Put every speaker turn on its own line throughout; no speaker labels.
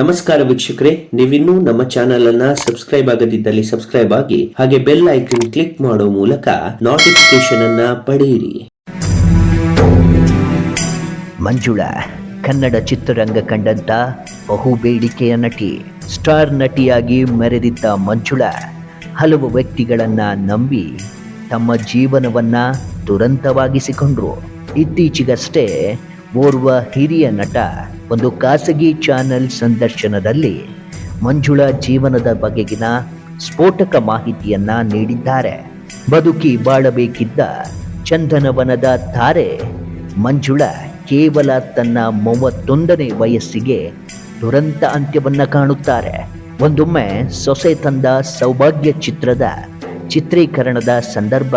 ನಮಸ್ಕಾರ ವೀಕ್ಷಕರೇ, ನೀವಿನ್ನೂ ನಮ್ಮ ಚಾನೆಲ್ ಅನ್ನ ಸಬ್ಸ್ಕ್ರೈಬ್ ಆಗದಿದ್ದಲ್ಲಿ ಸಬ್ಸ್ಕ್ರೈಬ್ ಆಗಿ, ಹಾಗೆ ಬೆಲ್ ಐಕನ್ ಕ್ಲಿಕ್ ಮಾಡೋ ಮೂಲಕ ನೋಟಿಫಿಕೇಶನ್ ಅನ್ನ ಪಡೆಯಿರಿ.
ಮಂಜುಳಾ, ಕನ್ನಡ ಚಿತ್ರರಂಗ ಕಂಡಂತ ಬಹು ಬೇಡಿಕೆಯ ನಟಿ, ಸ್ಟಾರ್ ನಟಿಯಾಗಿ ಮೆರೆದಿದ್ದ ಮಂಜುಳ, ಹಲವು ವ್ಯಕ್ತಿಗಳನ್ನ ನಂಬಿ ತಮ್ಮ ಜೀವನವನ್ನ ದುರಂತವಾಗಿಸಿಕೊಂಡ್ರು. ಇತ್ತೀಚೆಗಷ್ಟೇ ಓರ್ವ ಹಿರಿಯ ನಟ ಒಂದು ಖಾಸಗಿ ಚಾನೆಲ್ ಸಂದರ್ಶನದಲ್ಲಿ ಮಂಜುಳಾ ಜೀವನದ ಬಗೆಗಿನ ಸ್ಫೋಟಕ ಮಾಹಿತಿಯನ್ನ ನೀಡಿದ್ದಾರೆ. ಬದುಕಿ ಬಾಳಬೇಕಿದ್ದ ಚಂದನವನದ ತಾರೆ ಮಂಜುಳಾ ಕೇವಲ ತನ್ನ ಮೂವತ್ತೊಂದನೇ ವಯಸ್ಸಿಗೆ ದುರಂತ ಅಂತ್ಯವನ್ನ ಕಾಣುತ್ತಾರೆ. ಒಂದೊಮ್ಮೆ ಸೊಸೆ ತಂದ ಸೌಭಾಗ್ಯ ಚಿತ್ರದ ಚಿತ್ರೀಕರಣದ ಸಂದರ್ಭ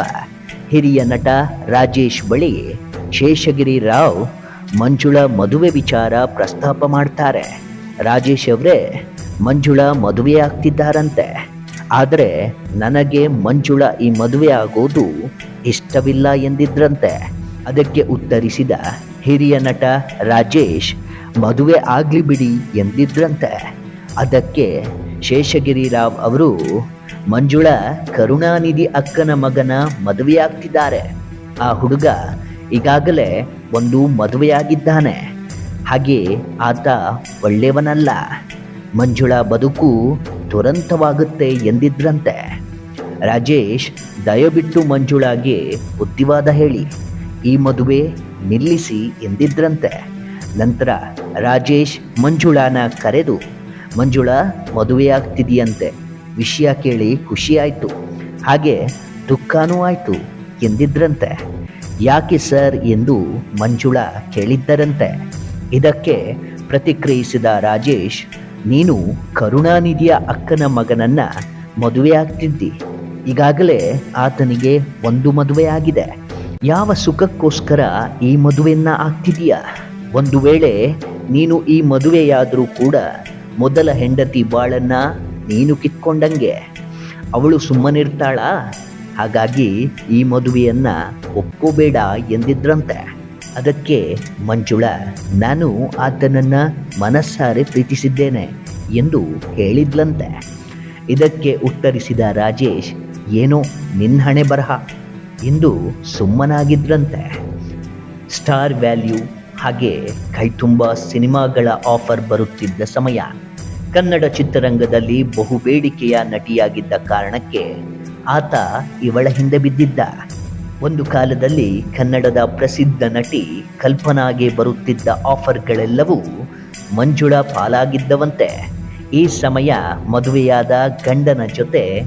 ಹಿರಿಯ ನಟ ರಾಜೇಶ್ ಬಳಿ ಶೇಷಗಿರಿ ರಾವ್ ಮಂಜುಳಾ ಮದುವೆ ವಿಚಾರ ಪ್ರಸ್ತಾಪ ಮಾಡ್ತಾರೆ. ರಾಜೇಶ್ ಅವರೇ, ಮಂಜುಳ ಮದುವೆ ಆಗ್ತಿದ್ದಾರಂತೆ. ಆದರೆ ನನಗೆ ಮಂಜುಳ ಈ ಮದುವೆ ಆಗೋದು ಇಷ್ಟವಿಲ್ಲ ಎಂದಿದ್ರಂತೆ. ಅದಕ್ಕೆ ಉತ್ತರಿಸಿದ ಹಿರಿಯ ನಟ ರಾಜೇಶ್, ಮದುವೆ ಆಗ್ಲಿ ಬಿಡಿ ಎಂದಿದ್ರಂತೆ. ಅದಕ್ಕೆ ಶೇಷಗಿರಿ ರಾವ್ ಅವರು, ಮಂಜುಳ ಕರುಣಾನಿಧಿ ಅಕ್ಕನ ಮಗನ ಮದುವೆಯಾಗ್ತಿದ್ದಾರೆ ಆ ಹುಡುಗ ಈಗಾಗಲೇ ಒಂದು ಮದುವೆಯಾಗಿದ್ದಾನೆ. ಹಾಗೆ ಆತ ಒಳ್ಳೆಯವನಲ್ಲ. ಮಂಜುಳಾ ಬದುಕು ದುರಂತವಾಗುತ್ತೆ ಎಂದಿದ್ರಂತೆ. ರಾಜೇಶ್ ದಯವಿಟ್ಟು ಮಂಜುಳಾಗೆ ಬುದ್ಧಿವಾದ ಹೇಳಿ. ಈ ಮದುವೆ ನಿಲ್ಲಿಸಿ ಎಂದಿದ್ರಂತೆ. ನಂತರ ರಾಜೇಶ್ ಮಂಜುಳಾನ ಕರೆದು, ಮಂಜುಳಾ, ಮದುವೆಯಾಗ್ತಿದೆಯಂತೆ. ವಿಷಯ ಕೇಳಿ ಖುಷಿಯಾಯಿತು. ಹಾಗೆ ದುಃಖನೂ ಆಯಿತು ಎಂದಿದ್ರಂತೆ. ಯಾಕೆ ಸರ್ ಎಂದು ಮಂಜುಳಾ ಕೇಳಿದ್ದರಂತೆ ಇದಕ್ಕೆ ಪ್ರತಿಕ್ರಿಯಿಸಿದ ರಾಜೇಶ್, ನೀನು ಕರುಣಾನಿಧಿಯ ಅಕ್ಕನ ಮಗನನ್ನ ಮದುವೆಯಾಗ್ತಿದ್ದಿ ಈಗಾಗಲೇ ಆತನಿಗೆ ಒಂದು ಮದುವೆಯಾಗಿದೆ. ಯಾವ ಸುಖಕ್ಕೋಸ್ಕರ ಈ ಮದುವೆಯನ್ನ ಆಗ್ತಿದೀಯ ಒಂದು ವೇಳೆ ನೀನು ಈ ಮದುವೆಯಾದರೂ ಕೂಡ ಮೊದಲ ಹೆಂಡತಿ ಬಾಳನ್ನ ನೀನು ಕಿತ್ಕೊಂಡಂಗೆ. ಅವಳು ಸುಮ್ಮನಿರ್ತಾಳ? ಹಾಗಾಗಿ ಈ ಮದುವೆಯನ್ನು ಒಪ್ಪಬೇಡ ಎಂದಿದ್ರಂತೆ. ಅದಕ್ಕೆ ಮಂಜುಳ, ನಾನು ಆತನನ್ನ ಮನಸ್ಸಾರೆ ಪ್ರೀತಿಸಿದ್ದೇನೆ ಎಂದು ಹೇಳಿದ್ಲಂತೆ. ಇದಕ್ಕೆ ಉತ್ತರಿಸಿದ ರಾಜೇಶ್, ಏನೋ ನಿನ್ನಹಣೆ ಬರಹ ಎಂದು ಸುಮ್ಮನಾಗಿದ್ರಂತೆ. ಸ್ಟಾರ್ ವ್ಯಾಲ್ಯೂ ಹಾಗೆ ಕೈತುಂಬ ಸಿನಿಮಾಗಳ ಆಫರ್ ಬರುತ್ತಿದ್ದ ಸಮಯ. ಕನ್ನಡ ಚಿತ್ರರಂಗದಲ್ಲಿ ಬಹುಬೇಡಿಕೆಯ ನಟಿಯಾಗಿದ್ದ ಕಾರಣಕ್ಕೆ ಆತ ಇವಳ ಹಿಂದೆ ಬಿದ್ದಿದ್ದ. ಒಂದು ಕಾಲದಲ್ಲಿ ಕನ್ನಡದ ಪ್ರಸಿದ್ಧ ನಟಿ ಕಲ್ಪನಾಗೆ ಬರುತ್ತಿದ್ದ ಆಫರ್ಗಳೆಲ್ಲವೂ ಮಂಜುಳಾ ಪಾಲಾಗಿದ್ದವಂತೆ. ಈ ಸಮಯ ಮದುವೆಯಾದ ಗಂಡನ ಜೊತೆ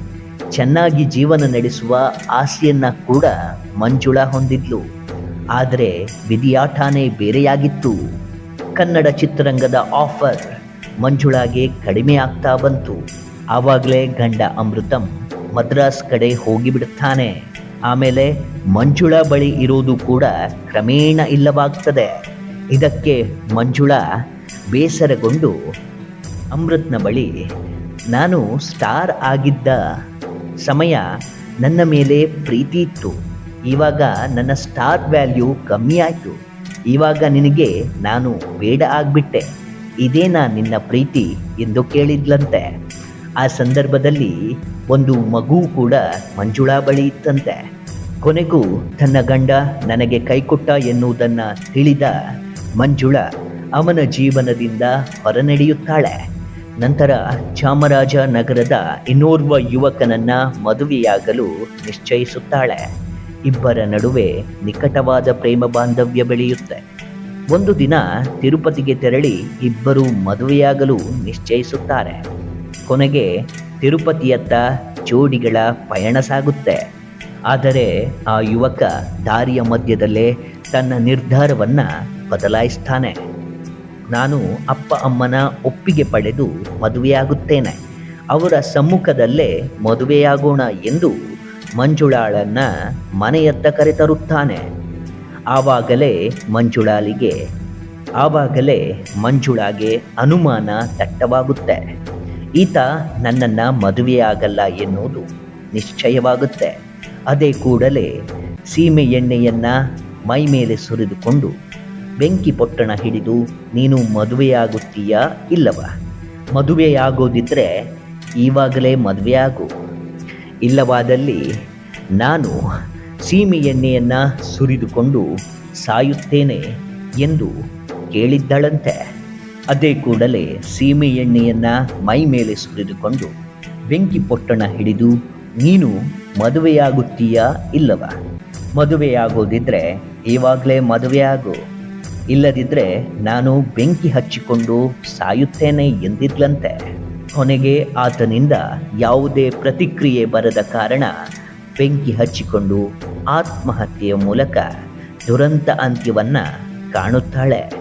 ಚೆನ್ನಾಗಿ ಜೀವನ ನಡೆಸುವ ಆಸೆಯನ್ನ ಕೂಡ ಮಂಜುಳಾ ಹೊಂದಿದ್ಲು. ಆದರೆ ವಿಧಿಯಾಠಾನೇ ಬೇರೆಯಾಗಿತ್ತು. ಕನ್ನಡ ಚಿತ್ರರಂಗದ ಆಫರ್ ಮಂಜುಳಾಗೆ ಕಡಿಮೆ ಆಗ್ತಾ ಬಂತು. ಆವಾಗಲೇ ಗಂಡ ಅಮೃತಂ ಮದ್ರಾಸ್ ಕಡೆ ಹೋಗಿಬಿಡುತ್ತಾನೆ. ಆಮೇಲೆ ಮಂಜುಳ ಬಳಿ ಇರೋದು ಕೂಡ ಕ್ರಮೇಣ ಇಲ್ಲವಾಗ್ತದೆ. ಇದಕ್ಕೆ ಮಂಜುಳ ಬೇಸರಗೊಂಡು, ಅಮೃತ್ನ ಬಳಿ ನಾನು ಸ್ಟಾರ್ ಆಗಿದ್ದ ಸಮಯ ನನ್ನ ಮೇಲೆ ಪ್ರೀತಿ ಇತ್ತು. ಇವಾಗ ನನ್ನ ಸ್ಟಾರ್ ವ್ಯಾಲ್ಯೂ ಕಮ್ಮಿ ಆಯಿತು. ಇವಾಗ ನಿನಗೆ ನಾನು ಬೇಡ ಆಗಿಬಿಟ್ಟೆ. ಇದೇನಾ ನಿನ್ನ ಪ್ರೀತಿ? ಎಂದು ಕೇಳಿದ್ಲಂತೆ. ಆ ಸಂದರ್ಭದಲ್ಲಿ ಒಂದು ಮಗು ಕೂಡ ಮಂಜುಳಾ ಬಳಿ ಇತ್ತಂತೆ. ಕೊನೆಗೂ ತನ್ನ ಗಂಡ ನನಗೆ ಕೈಕೊಟ್ಟ ಎನ್ನುವುದನ್ನು ತಿಳಿದ ಮಂಜುಳಾ ಅವನ ಜೀವನದಿಂದ ಹೊರನಡೆಯುತ್ತಾಳೆ. ನಂತರ ಚಾಮರಾಜ ನಗರದ ಇನ್ನೋರ್ವ ಯುವಕನನ್ನ ಮದುವೆಯಾಗಲು ನಿಶ್ಚಯಿಸುತ್ತಾಳೆ. ಇಬ್ಬರ ನಡುವೆ ನಿಕಟವಾದ ಪ್ರೇಮ ಬಾಂಧವ್ಯ ಬೆಳೆಯುತ್ತೆ. ಒಂದು ದಿನ ತಿರುಪತಿಗೆ ತೆರಳಿ ಇಬ್ಬರು ಮದುವೆಯಾಗಲು ನಿಶ್ಚಯಿಸುತ್ತಾರೆ. ಕೊನೆಗೆ ತಿರುಪತಿಯತ್ತ ಜೋಡಿಗಳ ಪಯಣ ಸಾಗುತ್ತೆ. ಆದರೆ ಆ ಯುವಕ ದಾರಿಯ ಮಧ್ಯದಲ್ಲೇ ತನ್ನ ನಿರ್ಧಾರವನ್ನು ಬದಲಾಯಿಸ್ತಾನೆ. ನಾನು ಅಪ್ಪ ಅಮ್ಮನ ಒಪ್ಪಿಗೆ ಪಡೆದು ಮದುವೆಯಾಗುತ್ತೇನೆ. ಅವರ ಸಮ್ಮುಖದಲ್ಲೇ ಮದುವೆಯಾಗೋಣ ಎಂದು ಮಂಜುಳಾಳನ್ನು ಮನೆಯತ್ತ ಕರೆತರುತ್ತಾನೆ. ಆವಾಗಲೇ ಮಂಜುಳಾಲಿಗೆ, ಆವಾಗಲೇ ಮಂಜುಳಾಗೆ ಅನುಮಾನ ದಟ್ಟವಾಗುತ್ತೆ. ಈತ ನನ್ನನ್ನು ಮದುವೆಯಾಗಲ್ಲ ಎನ್ನುವುದು ನಿಶ್ಚಯವಾಗುತ್ತೆ. ಅದೇ ಕೂಡಲೇ ಸೀಮೆ ಎಣ್ಣೆಯನ್ನು ಮೈ ಮೇಲೆ ಸುರಿದುಕೊಂಡು ಬೆಂಕಿ ಪೊಟ್ಟಣ ಹಿಡಿದು ನೀನು ಮದುವೆಯಾಗುತ್ತೀಯಾ ಇಲ್ಲವ? ಮದುವೆಯಾಗೋದಿದ್ರೆ ಈವಾಗಲೇ ಮದುವೆಯಾಗು. ಇಲ್ಲವಾದಲ್ಲಿ ನಾನು ಸೀಮೆ ಎಣ್ಣೆಯನ್ನು ಸುರಿದುಕೊಂಡು ಸಾಯುತ್ತೇನೆ ಎಂದು ಕೇಳಿದ್ದಳಂತೆ. ಅದೇ ಕೂಡಲೇ ಸೀಮೆ ಎಣ್ಣೆಯನ್ನು ಮೈ ಮೇಲೆ ಸುರಿದುಕೊಂಡು ಬೆಂಕಿ ಪೊಟ್ಟಣ ಹಿಡಿದು, ನೀನು ಮದುವೆಯಾಗುತ್ತೀಯಾ ಇಲ್ಲವ? ಮದುವೆಯಾಗೋದಿದ್ರೆ ಇವಾಗಲೇ ಮದುವೆಯಾಗು ಇಲ್ಲದಿದ್ದರೆ ನಾನು ಬೆಂಕಿ ಹಚ್ಚಿಕೊಂಡು ಸಾಯುತ್ತೇನೆ ಎಂದಿದ್ಲಂತೆ. ಕೊನೆಗೆ ಆತನಿಂದ ಯಾವುದೇ ಪ್ರತಿಕ್ರಿಯೆ ಬರದ ಕಾರಣ ಬೆಂಕಿ ಹಚ್ಚಿಕೊಂಡು ಆತ್ಮಹತ್ಯೆಯ ಮೂಲಕ ದುರಂತ ಅಂತ್ಯವನ್ನು ಕಾಣುತ್ತಾಳೆ.